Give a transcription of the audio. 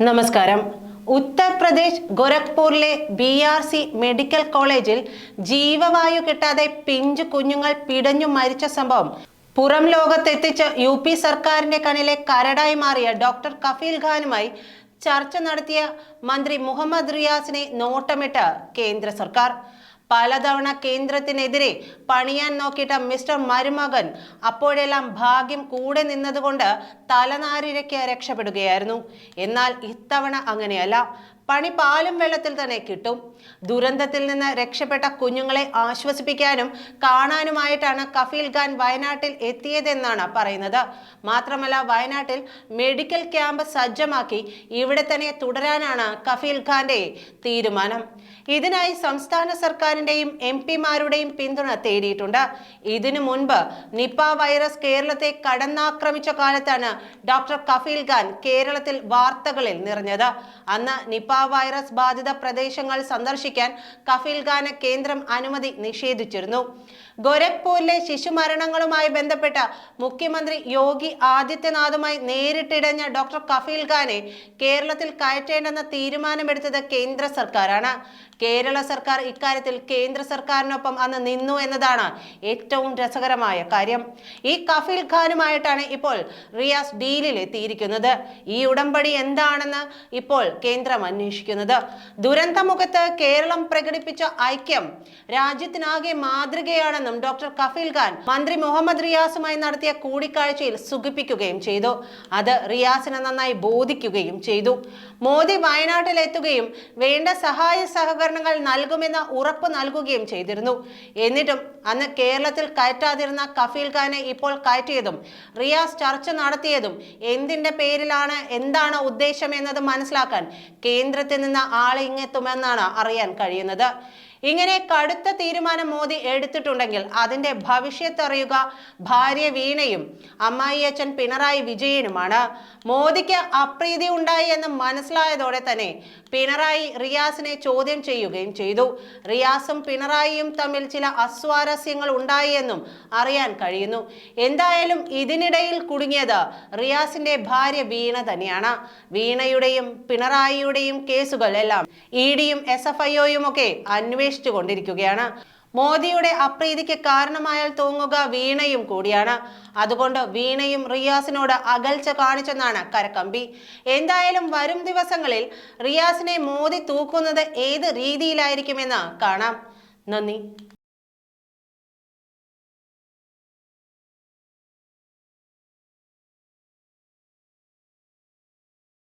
നമസ്കാരം. ഉത്തർപ്രദേശ് ഗോരഖ്പൂരിലെ B R C medical കോളേജിൽ ജീവവായു കിട്ടാതെ പിഞ്ചു കുഞ്ഞുങ്ങൾ പിടഞ്ഞു മരിച്ച സംഭവം പുറം ലോകത്തെത്തിച്ച് യു പി സർക്കാരിന്റെ കണിലെ കരടായി മാറിയ ഡോക്ടർ കഫീൽ ഖാനുമായി ചർച്ച നടത്തിയ മന്ത്രി മുഹമ്മദ് റിയാസിനെ നോട്ടമിട്ട് കേന്ദ്ര സർക്കാർ. പലതവണ കേന്ദ്രത്തിനെതിരെ പണിയാൻ നോക്കിയിട്ട മിസ്റ്റർ മരുമകൻ അപ്പോഴെല്ലാം ഭാഗ്യം കൂടെ നിന്നതുകൊണ്ട് തലനാരിഴയ്ക്ക് രക്ഷപ്പെടുകയായിരുന്നു. എന്നാൽ ഇത്തവണ അങ്ങനെയല്ല. പണി പാലും വെള്ളത്തിൽ തന്നെ കിട്ടും. ദുരന്തത്തിൽ നിന്ന് രക്ഷപ്പെട്ട കുഞ്ഞുങ്ങളെ ആശ്വസിപ്പിക്കാനും കാണാനുമായിട്ടാണ് കഫീൽ ഖാൻ വയനാട്ടിൽ എത്തിയതെന്നാണ് പറയുന്നത്. മാത്രമല്ല വയനാട്ടിൽ മെഡിക്കൽ ക്യാമ്പ് സജ്ജമാക്കി ഇവിടെ തന്നെ തുടരാനാണ് കഫീൽ ഖാന്റെ തീരുമാനം. ഇതിനായി സംസ്ഥാന സർക്കാരിന്റെയും എം പിമാരുടെയും പിന്തുണ തേടിയിട്ടുണ്ട്. ഇതിനു മുൻപ് നിപ വൈറസ് കേരളത്തെ കടന്നാക്രമിച്ച കാലത്താണ് ഡോക്ടർ കഫീൽ ഖാൻ കേരളത്തിൽ വാർത്തകളിൽ നിറഞ്ഞത്. അന്ന് വൈറസ് ബാധിത പ്രദേശങ്ങൾ സന്ദർശിക്കാൻ കഫീൽ ഖാന് കേന്ദ്രം അനുമതി നിഷേധിച്ചിരുന്നു. ഗോരഖ്പൂരിലെ ശിശുമരണങ്ങളുമായി ബന്ധപ്പെട്ട മുഖ്യമന്ത്രി യോഗി ആദിത്യനാഥുമായി നേരിട്ടിടഞ്ഞ ഡോക്ടർ കഫീൽ ഖാനെ കേരളത്തിൽ കയറ്റേണ്ടെന്ന തീരുമാനമെടുത്തത് കേന്ദ്ര സർക്കാരാണ്. കേരള സർക്കാർ ഇക്കാര്യത്തിൽ കേന്ദ്ര സർക്കാരിനൊപ്പം അന്ന് നിന്നു എന്നതാണ് ഏറ്റവും രസകരമായ കാര്യം. ഈ കഫീൽ ഖാനുമായിട്ടാണ് ഇപ്പോൾ റിയാസ് ഡീലിൽ എത്തിയിരിക്കുന്നത് ഈ ഉടമ്പടി എന്താണെന്ന് ഇപ്പോൾ കേന്ദ്രം അന്വേഷിക്കുന്നത്. ദുരന്തമുഖത്ത് കേരളം പ്രകടിപ്പിച്ച ഐക്യം രാജ്യത്തിനാകെ മാതൃകയാണെന്നും ഡോക്ടർ കഫീൽ ഖാൻ മന്ത്രി മുഹമ്മദ് റിയാസുമായി നടത്തിയ കൂടിക്കാഴ്ചയിൽ സുഖിപ്പിക്കുകയും ചെയ്തു. അത് റിയാസിനെ നന്നായി ബോധിക്കുകയും ചെയ്തു. മോദി വയനാട്ടിലെത്തുകയും വേണ്ട സഹായ സഹകരണങ്ങൾ നൽകുമെന്ന് ഉറപ്പ് നൽകുകയും ചെയ്തിരുന്നു. എന്നിട്ടും അന്ന് കേരളത്തിൽ കയറ്റാതിരുന്ന കഫീൽ ഖാനെ ഇപ്പോൾ കയറ്റിയതും റിയാസ് ചർച്ച നടത്തിയതും എന്തിന്റെ പേരിലാണ് എന്താണ് ഉദ്ദേശം എന്നത് മനസ്സിലാക്കാൻ കേന്ദ്രത്തിൽ നിന്ന് ആളെ ഇങ്ങെത്തുമെന്നാണ് അറിയാൻ കഴിയുന്നത്. ഇങ്ങനെ കടുത്ത തീരുമാനം മോദി എടുത്തിട്ടുണ്ടെങ്കിൽ അതിന്റെ ഭവിഷ്യത്ത് അറിയുക ഭാര്യ വീണയും അമ്മായിയച്ഛൻ പിണറായി വിജയനുമാണ്. മോദിക്ക് അപ്രീതി ഉണ്ടായി എന്ന് മനസ്സിലായതോടെ തന്നെ പിണറായി റിയാസിനെ ചോദ്യം ചെയ്യുകയും ചെയ്തു. റിയാസും പിണറായിയും തമ്മിൽ ചില അസ്വാരസ്യങ്ങൾ ഉണ്ടായി എന്നും അറിയാൻ കഴിയുന്നു. എന്തായാലും ഇതിനിടയിൽ കുടുങ്ങിയത് റിയാസിന്റെ ഭാര്യ വീണ തന്നെയാണ്. വീണയുടെയും പിണറായിയുടെയും കേസുകൾ എല്ലാം ഇ ഡിയും എസ് എഫ് ഐഒയും ഒക്കെ അന്വേഷിച്ചു കൊണ്ടിരിക്കുകയാണ് മോദിയുടെ അപ്രീതിക്ക് കാരണമായാൽ തൂങ്ങുക വീണയും കൂടിയാണ്. അതുകൊണ്ട് വീണയും റിയാസിനോട് അകൽച്ച കാണിച്ചെന്നാണ് കരക്കമ്പി. എന്തായാലും വരും ദിവസങ്ങളിൽ റിയാസിനെ മോദി തൂക്കുന്നത് ഏത് രീതിയിലായിരിക്കുമെന്ന് കാണാം. നന്ദി.